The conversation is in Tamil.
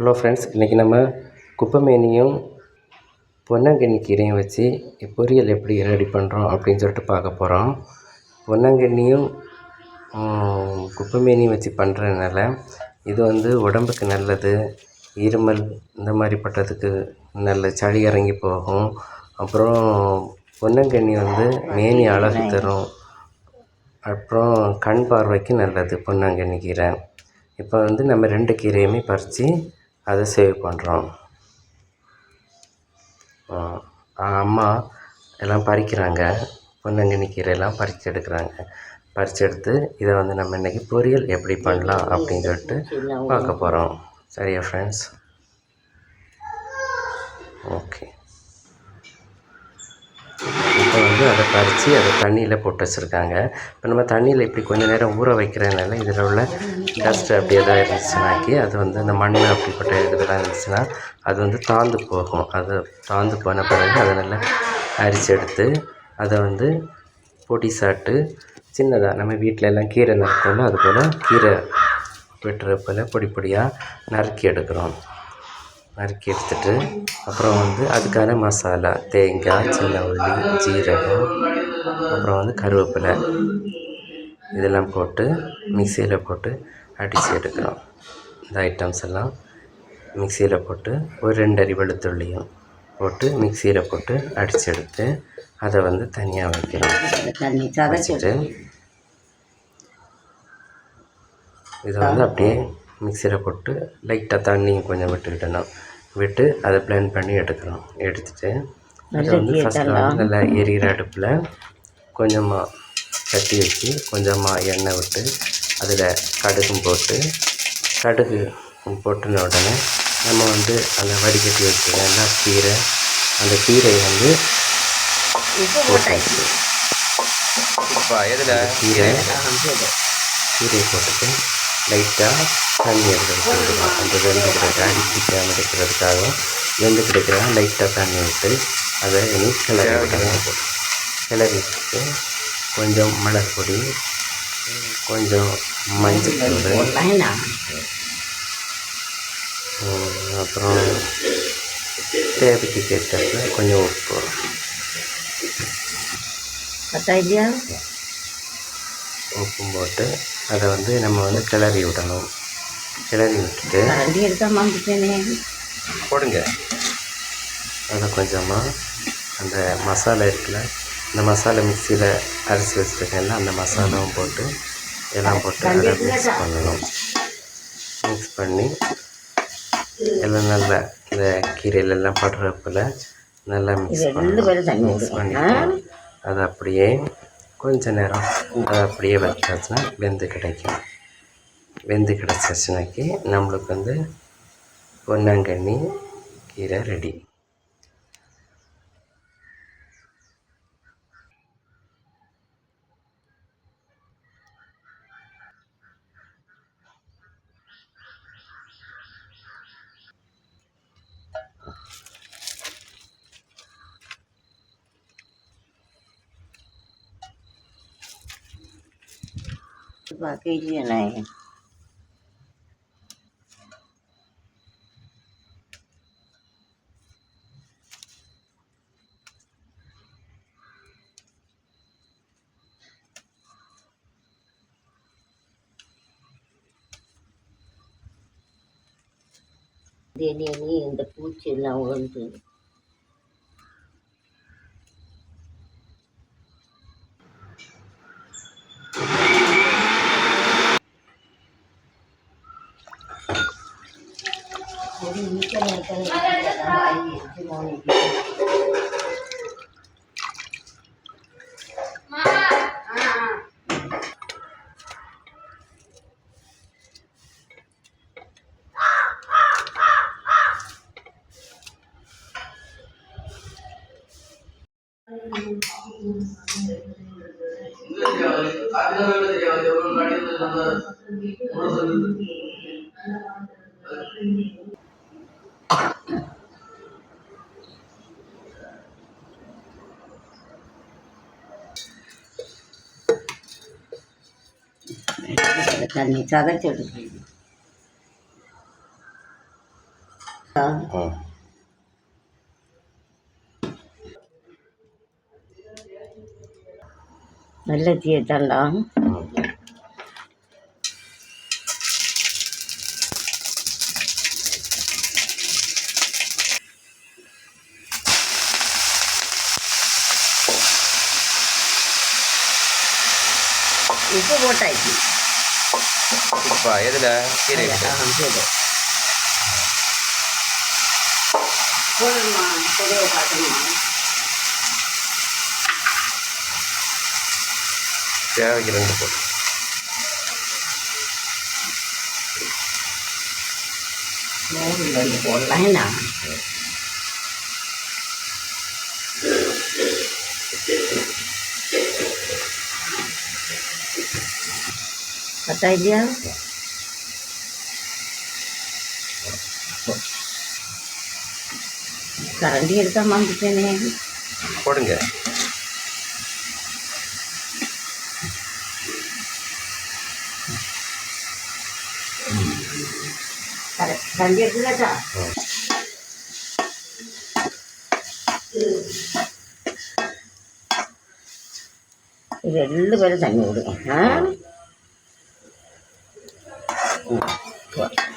ஹலோ ஃப்ரெண்ட்ஸ் இன்றைக்கி நம்ம குப்பைமேனியும் பொன்னாங்கண்ணி கீரையும் வச்சு பொரியல் எப்படி ரெடி பண்ணுறோம் அப்படின்னு சொல்லிட்டு பார்க்க போகிறோம் பொன்னாங்கண்ணியும் குப்பைமேனியும் வச்சு பண்ணுறதுனால இது வந்து உடம்புக்கு நல்லது இருமல் இந்த மாதிரி பட்டதுக்கு நல்ல சளி இறங்கி போகும். அப்புறம் பொன்னாங்கண்ணி வந்து மேனி அழகு தரும் அப்புறம் கண் பார்வைக்கு நல்லது பொன்னாங்கண்ணி கீரை இப்போ வந்து நம்ம ரெண்டு கீரையுமே பறித்து அதை சேவ் பண்ணுறோம் அம்மா எல்லாம் பறிக்கிறாங்க. பொன்னாங்கண்ணி கீரையெல்லாம் பறித்து எடுக்கிறாங்க. பறித்து எடுத்து இதை வந்து நம்ம இன்றைக்கி பொரியல் எப்படி பண்ணலாம் அப்படின்னு சொல்லிட்டு பார்க்க போகிறோம் சரியா ஃப்ரெண்ட்ஸ் ஓகே. வந்து அதை பறித்து அதை தண்ணியில் போட்டு வச்சுருக்காங்க. இப்போ நம்ம தண்ணியில் இப்படி கொஞ்சம் நேரம் ஊற வைக்கிறதுனால இதில் உள்ள டஸ்ட்டு அப்படி எதாவது இருந்துச்சுனாக்கி அது வந்து அந்த மண் அப்படிப்பட்ட இதெல்லாம் இருந்துச்சுன்னா அது வந்து தாழ்ந்து போகும். அது தாழ்ந்து போன பிறகு அதை நல்லா அரிச்சு எடுத்து அதை வந்து பொடி சாப்பிட்டு சின்னதாக நம்ம வீட்டில் எல்லாம் கீரை நறுக்கோம்ல அது போல் கீரை வெட்டுற போல் பொடி பொடியாக நறுக்கி எடுக்கிறோம். நறுக்கி எடுத்துட்டு அப்புறம் வந்து அதுக்கான மசாலா தேங்காய் சின்ன உள்ளி ஜீரகம் அப்புறம் வந்து கருவேப்பிலை. இதெல்லாம் போட்டு மிக்சியில் போட்டு அடித்து எடுக்கிறோம். இந்த ஐட்டம்ஸ் எல்லாம் மிக்சியில் போட்டு ஒரு ரெண்டு அரி வெளுத்துள்ளியும் போட்டு மிக்சியில் போட்டு அடித்து எடுத்து அதை வந்து தனியாக வைக்கிறோம். வச்சுட்டு இதை வந்து அப்படியே மிக்சியில் போட்டு லைட்டாக தண்ணியும் கொஞ்சம் விட்டுக்கிட்டணும் விட்டு அதை பிளெண்ட் பண்ணி எடுக்கிறோம். எடுத்துட்டு அதை வந்து ஃபஸ்ட்டு வந்து நல்லா எரிகிற அடுப்பில் கொஞ்சமாக சட்டி வச்சு கொஞ்சமாக எண்ணெய் விட்டு அதில் கடுகும் போட்டு கடுகு போட்டுன உடனே நம்ம வந்து அந்த வடிகட்டி வச்சுருக்க கீரை அந்த கீரையை வந்து போட்டாச்சு. கீரை கீரையை போட்டுட்டு லைட்டாக தண்ணி விட்டு விடணும் அந்த வெந்து கிடக்க அடி பிடிக்காமல் இருக்கிறதுக்காக வெந்து கிடக்கிறா லைட்டாக தண்ணி விட்டு அதை இனி கிளறி விடணும். கிளறி விட்டுட்டு கொஞ்சம் மிளகு பொடி கொஞ்சம் மஞ்சள் தூள் அப்புறம் தேவைக்கு கேட்டப்ப கொஞ்சம் உப்பு உப்பும் போட்டு அதை வந்து நம்ம வந்து கிளறி விடணும். கிளறி விட்டுட்டு போடுங்க. அதை கொஞ்சமாக அந்த மசாலா இருக்குல்ல இந்த மசாலா மிக்சியில் அரிசி வச்சுருக்கேன்ல அந்த மசாலாவும் போட்டு எல்லாம் போட்டு அதை மிக்ஸ் பண்ணணும். மிக்ஸ் பண்ணி எல்லாம் நல்லா இந்த கீரையிலெல்லாம் படுறப்பில் நல்லா மிக்ஸ் பண்ணணும். மிக்ஸ் பண்ணிவிட்டு அதை அப்படியே கொஞ்ச நேரம் அப்படியே வச்சாச்சுன்னா வெந்து கிடைக்கும். வெந்து கிடச்சிருச்சுனாக்கி நம்மளுக்கு வந்து பொன்னாங்கண்ணி கீரை ready. và cây dừa này దీని ఇంత పూర్చి ఇలా ఉంటుంది வீட்டில் தண்ணி சதைச்சி எடுக்கணும் ம் நல்ல தீயத்தாண்டா ம் உப்பு போட்டாச்சு இப்போ எதில் கீரை ஆ, சரி போடணுமா பொடியை பார்க்கணுமா தேவைக்கு ரெண்டு போட்டு மூணு ரெண்டு போடலாம் கரெக்டா இல்லையா கரண்டி எடுக்க மாட்டேனே போடுங்க கரண்டி எடுத்துக்காச்சா ம் இது ரெண்டு பேரும் தண்ணி விடுங்க ஆ Claro.